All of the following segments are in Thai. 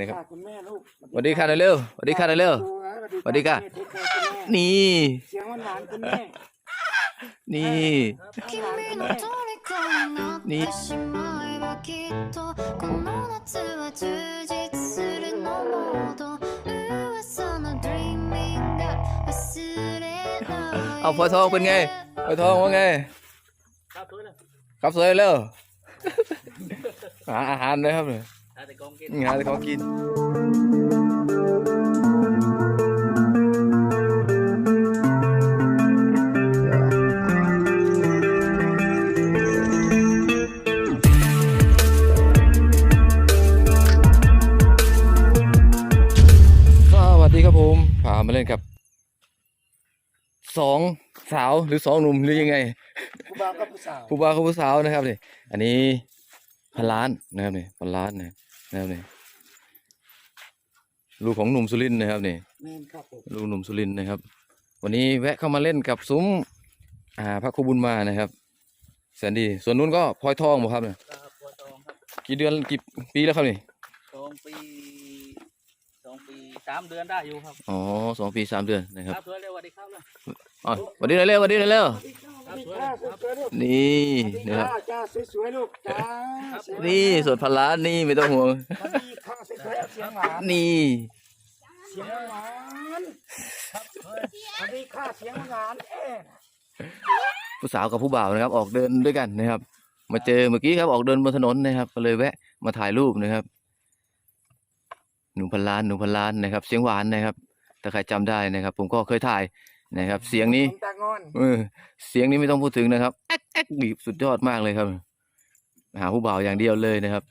นะครับสวัสดีค่ะนายเร็วสวัสดีค่ะนายเร็วสวัสดีค่ะ นี่ เสียงหวานคุณแม่ นี่ นี่เอาพอทองเป็นไงพอทองว่าไง ครับสวยเลยครับสวยเลยาอาหารเลยครับเย หาแต่กองกิน หาแต่ของกินสวัสดีครับผมพามาเล่นกับสองสาวหรือสองหนุ่มหรือยังไงผู้บ่าวกับผู้สาวผู้บ่าวกับผู้สาวนะครับนี่อันนี้พันล้านนะครับนี่พันล้านนะ นะครับนี่ลูกของหนุ่มสุรินทร์นะครับนี่แม่นครับผมลูกหนุ่มสุรินทร์นะครับ วันนี้แวะเข้ามาเล่นกับซุ้มอ่าพระครูบุญมานะครับแสนดี ส่วนนู้นก็พลอยทองบ่ครับเนี่ยครับบัวทองครับกี่เดือนกี่ปีแล้วครับนี่สองปีสองปีสามเดือนได้อยู่ครับอ๋อสองปีสามเดือนนะครับครับสวยเลยสวัสดีครับเลยอ๋อสวัสดีหน่อยเร็วสวัสดีหน่อยเร็ว สวัสดีค่ะสวยๆลูกนี่นะครับ จ้าสวยๆลูกจ้านี่ส่วนพันล้านนี่ไม่ต้องห่วงสวัสดีค่ะสวยๆเอาเสียงหวานนี่ เสียงหวานครับสวัสดีค่ะเสียงหวานเอ๊ะผู้สาวกับผู้บ่าวนะครับ ออกเดินด้วยกันนะครับ มาเจอเมื่อกี้ครับออกเดินบนถนนนะครับก็เลยแวะมาถ่ายรูปนะครับ หนุ่มพันล้านหนุ่มพันล้านนะครับ เสียงหวานนะครับถ้าใครจำได้นะครับ ผมก็เคยถ่ายนะครับ เสียงนี้ ต อนเออเสียงนี้ไม่ต้องพูดถึงนะครับแอ๊กแอ๊กบีบสุดยอดมากเลยครับ หาผู้บ่าวอย่างเดียวเลยนะครับ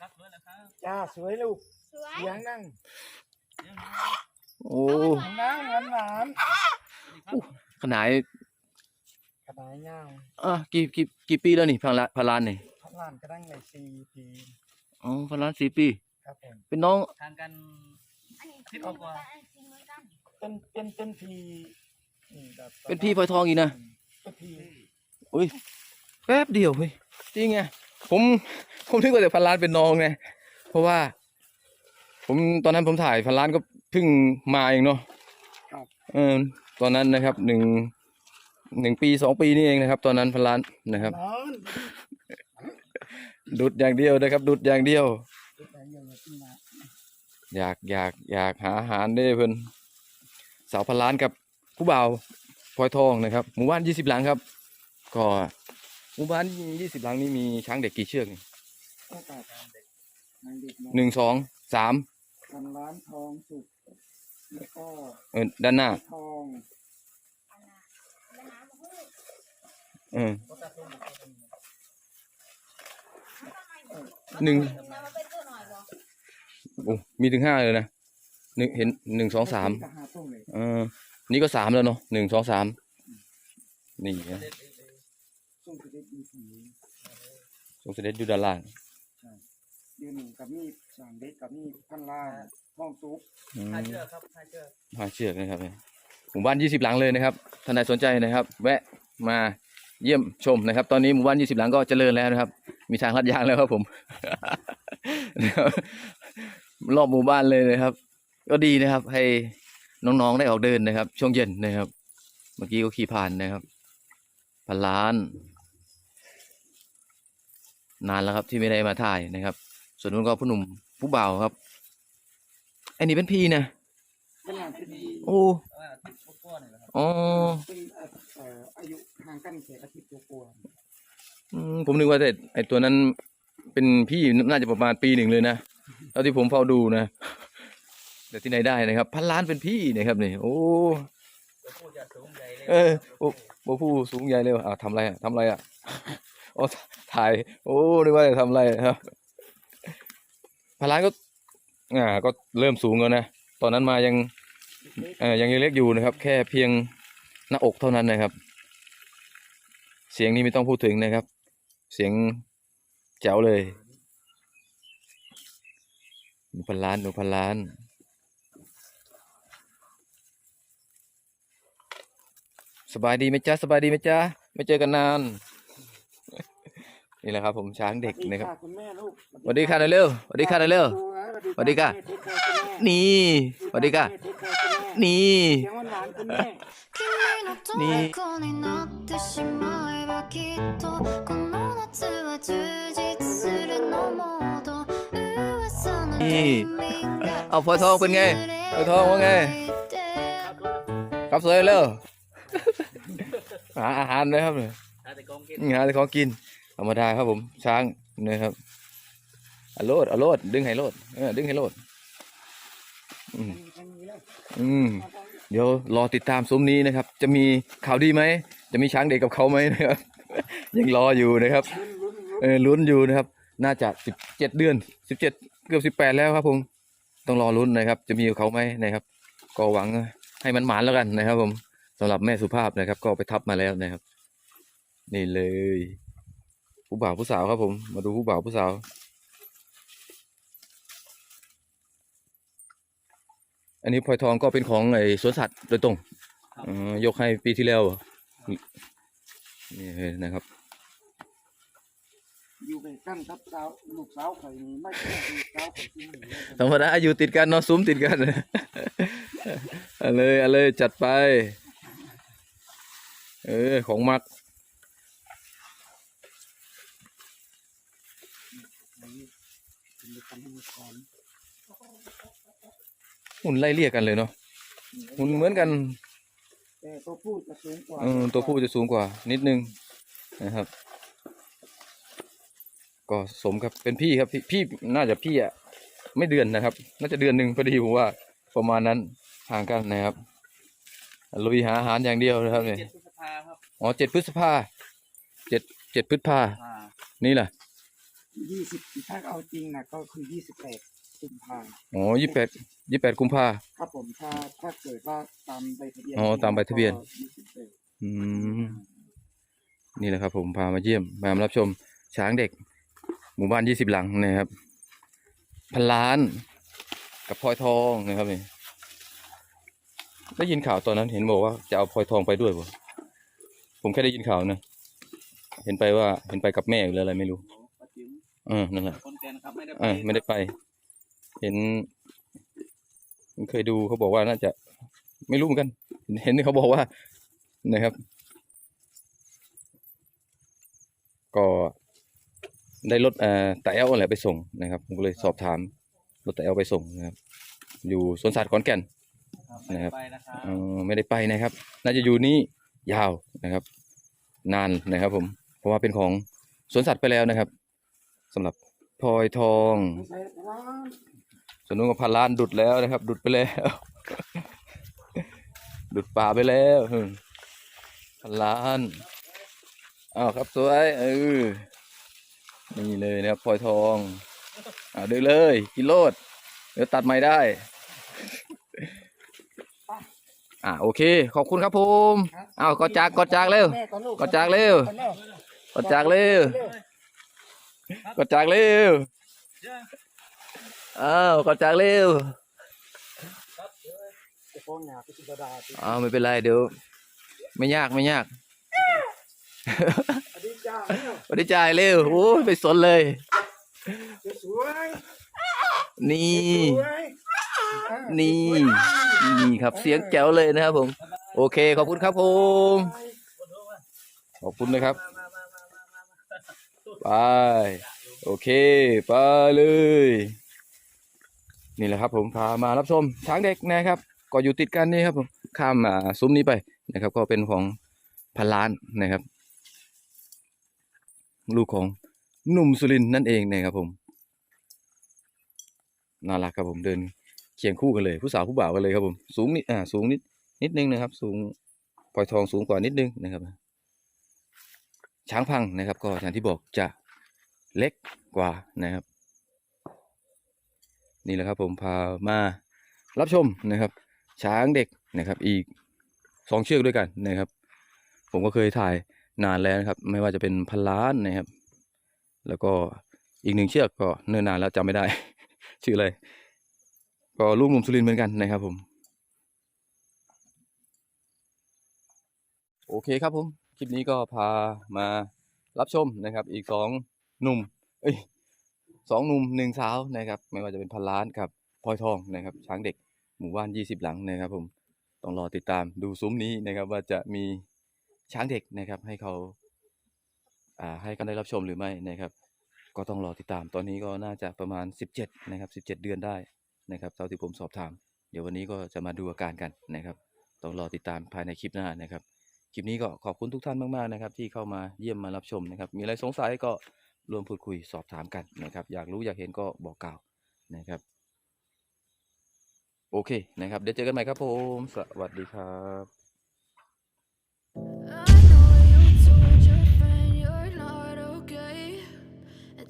ครับสวยเลยครับจ้าสวยลูกเสียงนั่งโอ้นั่งหวานหวานขนาดๆกระดายยาวอะกี่กี่กี่ปีแล้วนี่พันล้านพันล้านนี่พันล้านก็ดังเลยสี่ปีอ๋อพันล้านสี่ปีครับผมเป็นน้องทางกันสิบกว่าเป็นเป็นเป็นพีนี่แบบ เป็นพี่พลอยทองอีกนะเป็นพีอุ้ยแป๊บเดียวเฮ้ยจริงไงผมผมนึกว่าแต่พันล้านเป็นน้องไงเพราะว่า ผมตอนนั้นผมถ่ายพันล้านก็เพิ่งมาเองเนาะครับเออตอนนั้นนะครับหนึ่งหนึ่งปีสองปีนี่เองนะครับ ตอนนั้นพันล้านนะครับนอนดุดอย่างเดียวนะครับ ดุดอย่างเดียวแต่ยังไม่ขึ้นมาอยากอยากอยากหาอาหารได้เพิ่นสาวพันล้านกับ ผู้บ่าวพลอยทองนะครับหมู่บ้านยี่สิบหลังครับ ก็หมู่บ้านยี่สิบหลังนี้มีช้างเด็กกี่เชือกนี่ตั้งแต่นางเด็กหนึ่งสองสามพันล้านทองสุกแล้วก็เออด้านหน้าทองเออหนึ่งโอ้มีถึงห้าเลยนะหนึ่งเห็นหนึ่งสองสามก็หาต้งเลยเออ นี่ก็สามแล้วเนาะหนึ่งสองสามนี่นะส่งไปได้ดีผีทรงเสด็จอยู่ด้านล่างยืนหนึ่งกับมีดสามเด็กกับมีดพันล้านทองสุกอืมทายเชือกครับทายเชือกห้าเชือกนะครับเนี่ยหมู่บ้านยี่สิบหลังเลยนะครับท่านใดสนใจนะครับ แวะมาเยี่ยมชมนะครับ ตอนนี้หมู่บ้านยี่สิบหลังก็เจริญแล้วนะครับ มีทางลัดยางแล้วครับผมนะครับรอบหมู่บ้านเลยนะครับ ก็ดีนะครับให้ น้องๆได้ออกเดินนะครับ ช่วงเย็นนะครับ เมื่อกี้ก็ขี่ผ่านนะครับพันล้าน นานแล้วครับที่ไม่ได้มาถ่ายนะครับ ส่วนนู้นก็ผู้หนุ่มผู้บ่าวครับไอ้นี่เป็นพี่นะเป็นหลานเป็นดีโอ้ประมาณอาทิตย์กว่าๆนี่แหละครับอ๋อเป็นเอ่ออายุห่างกันแค่อาทิตย์กว่าอืมผมนึกว่าแต่ไอตัวนั้นเป็นพี่น่าจะประมาณปีหนึ่งเลยนะเท่าที่ผมเฝ้าดูนะ แต่ที่ไหนได้นะครับ พันล้านเป็นพี่นะครับนี่โอ้ตัวผู้จะสูงใหญ่เลยเออโอ้โอ้ผู้สูงใหญ่เลยว่ะอ่าทำอะไรอะทำอะไรอะโอ้ถ่าย โอ้นึกว่าจะทำอะไรครับพันล้านก็อ่าก็เริ่มสูงแล้วนะตอนนั้นมายังเอ่อยังเล็กอยู่นะครับ แค่เพียงหน้าอกเท่านั้นนะครับ เสียงนี้ไม่ต้องพูดถึงนะครับ เสียงแจ๋วเลยหนูพันล้านหนูพันล้าน สบายดีไหมจ๊ะสบายดีไหมจ๊ะไม่เจอกันนาน นี่แหละครับ ผมช้างเด็กนะครับสวัสดีค่ะนายเร็วสวัสดีค่ะนายเร็วสวัสดีค่ะนี่สวัสดีค่ะนี่นี่นี่เอาพลอทองเป็นไงพลอทองว่าไงกลับสวยเร็ หาอาหารเลยครับเนี่ยถ้าแต่กองกินหาแต่ของกินธรรมดาครับผม ช้างนะครับอโลดอโลดดึงให้โลดเออดึงให้โลดอืมอืมเดี๋ยวรอติดตามซุ้มนี้นะครับ จะมีข่าวดีไหม จะมีช้างเด็กกับเขาไหมนะครับ ยังรออยู่นะครับเออลุ้นอยู่นะครับ น่าจะสิบเจ็ดเดือนสิบเจ็ดเกือบสิบแปดแล้วครับผมต้องรอลุ้นนะครับ จะมีกับเขาไหมนะครับ ก็หวังให้มันหมานแล้วกันนะครับผม สำหรับแม่สุภาพนะครับ ก็ไปทับมาแล้วนะครับ นี่เลย ผู้บ่าวผู้สาวครับผม มาดูผู้บ่าวผู้สาว อันนี้พลอยทองก็เป็นของไอ้สวนสัตว์โดยตรงเอ่อยกให้ปีที่แล้วเหรอนี่เลยนะครับอยู่เป็นกั้นทับสาวลูกสาวข่อยนี่ไม่ใช่ลูกสาวข่อยที่นี่ธรรมดาอยู่ติดกันเนอะซุ้มติดกันเอาเลยเอาเลยจัดไป เออ ของมักเป็นไปตามที่ก่อนหุ่นไล่เลี่ยกันเลยเนาะหุ่นเหมือนกันแต่ตัวผู้จะสูงกว่าเออตัวผู้จะสูงกว่า นิดนึงนะครับ ก็สมกับเป็นพี่ครับพี่พี่น่าจะพี่อะไม่เดือนนะครับ น่าจะเดือนหนึ่งพอดีผมว่า ประมาณนั้นห่างกันนะครับลุยหาอาหารอย่างเดียวนะครับเนี่ย อ๋อเจ็ดพฤษภาเจ็ดเจ็ดพฤษภาอ่านี่แหละยี่สิบถ้าเอาจริงนะก็คือยี่สิบแปดกุมภาอ๋อยี่แปดยี่แปดกุมภาครับผมถ้าถ้าเกิดว่าตามใบทะเบียนอ๋อตามใบทะเบียนก็28อืมนี่แหละครับ ผมพามาเยี่ยมมารับชมช้างเด็ก หมู่บ้านยี่สิบหลังนะครับพันล้าน กับพลอยทองนะครับนี่ได้ยินข่าวตอนนั้นเห็นบอกว่าจะเอาพลอยทองไปด้วยบ่ ผมแค่ได้ยินข่าวนะ เห็นไปว่าเห็นไปกับแม่หรืออะไรไม่รู้ปัจจุบันเออนั่นแหละคนแก่นะครับไม่ได้เออไม่ได้ไป เห็นผมเคยดูเขาบอกว่าน่าจะ ไม่รู้เหมือนกัน เห็นเขาบอกว่านะครับ ก็ได้รถเอ่อแต่เอลอะไรไปส่งนะครับผมก็เลยสอบถามรถแต่เอลไปส่งนะครับ อยู่สวนสัตว์ขอนแก่นไม่นะครับได้ไปนะครับเออไม่ได้ไปนะครับ น่าจะอยู่นี่ ยาวนะครับ นานนะครับ ผม เพราะว่าเป็นของสวนสัตว์ไปแล้วนะครับสำหรับพลอยทองไม่ใช่ร้านส่วนนู้นก็พันล้านดุดแล้วนะครับ ดุดไปแล้ว ดุดป่าไปแล้วพันล้านอ้าวครับสวยเออนี่เลยนะครับพลอยทองอ่าดินเลยกินโลดเดี๋ยวตัดไม่ได้ อ่าโอเค ขอบคุณครับผมอ้าวกดจากกดจากเร็วแม่กับลูกกดจากเร็วคนแรกกดจากเร็วกดจากเร็วอ้าวกดจากเร็วจะฟ้องหยาพิจารณาสิอ้าวไม่เป็นไรเดี๋ยว ไม่ยากไม่ยากอดีตจ้าเนี่ยวันนี้จ่ายเร็วโอ้ยไปสนเลยสวยนี่สวยอ่านี่ นี่ครับเสียงแจ๋วเลยนะครับผม โอเค ขอบคุณครับผมขอบคุณนะครับไปโอเคไปเลย นี่แหละครับ ผมพามารับชมช้างเด็กนะครับ ก็อยู่ติดกันนี่ครับผมข้ามอ่าซุ้มนี้ไปนะครับ ก็เป็นของพันล้านนะครับ ลูกของหนุ่มสุรินทร์นั่นเองนะครับผมน่ารักครับผมเดิน เคียงคู่กันเลย ผู้สาวผู้บ่าวกันเลยครับผมสูงนิดอ่าสูงนิดนิดนึงนะครับ สูงปล่อยทองสูงกว่านิดนึงนะครับ ช้างพังนะครับ ก็อย่างที่บอกจะเล็กกว่านะครับ นี่แหละครับ ผมพามารับชมนะครับ ช้างเด็กนะครับ อีกสองเชือกด้วยกันนะครับ ผมก็เคยถ่ายนานแล้วนะครับ ไม่ว่าจะเป็นพันล้านนะครับ แล้วก็อีกหนึ่งเชือกก็เนิ่นนานแล้วจำไม่ได้ ชื่ออะไร ก็ลูกหนุ่มสุรินเหมือนกันนะครับผม โอเคครับผม คลิปนี้ก็พามารับชมนะครับ อีกสองหนุ่ม เอ้ยสองหนุ่มหนึ่งสาวนะครับ ไม่ว่าจะเป็นพันล้านกับพลอยทองนะครับ ช้างเด็กหมู่บ้านยี่สิบหลังนะครับ ผมต้องรอติดตามดูซุ้มนี้นะครับ ว่าจะมีช้างเด็กนะครับ ให้เขาอ่าให้กันได้รับชมหรือไม่นะครับ ก็ต้องรอติดตามตอนนี้ก็น่าจะประมาณ 17 นะครับ 17 เดือนได้ นะครับเท่าที่ผมสอบถาม เดี๋ยววันนี้ก็จะมาดูอาการกันนะครับต้องรอติดตามภายในคลิปหน้านะครับ คลิปนี้ก็ขอบคุณทุกท่านมากๆนะครับ ที่เข้ามาเยี่ยมมารับชมนะครับ มีอะไรสงสัยก็รวมพูดคุยสอบถามกันนะครับ อยากรู้อยากเห็นก็บอกกล่าวนะครับ โอเคนะครับ เดี๋ยวเจอกันใหม่ครับผม สวัสดีครับ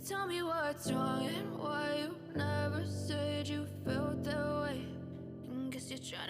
tell me what's wrong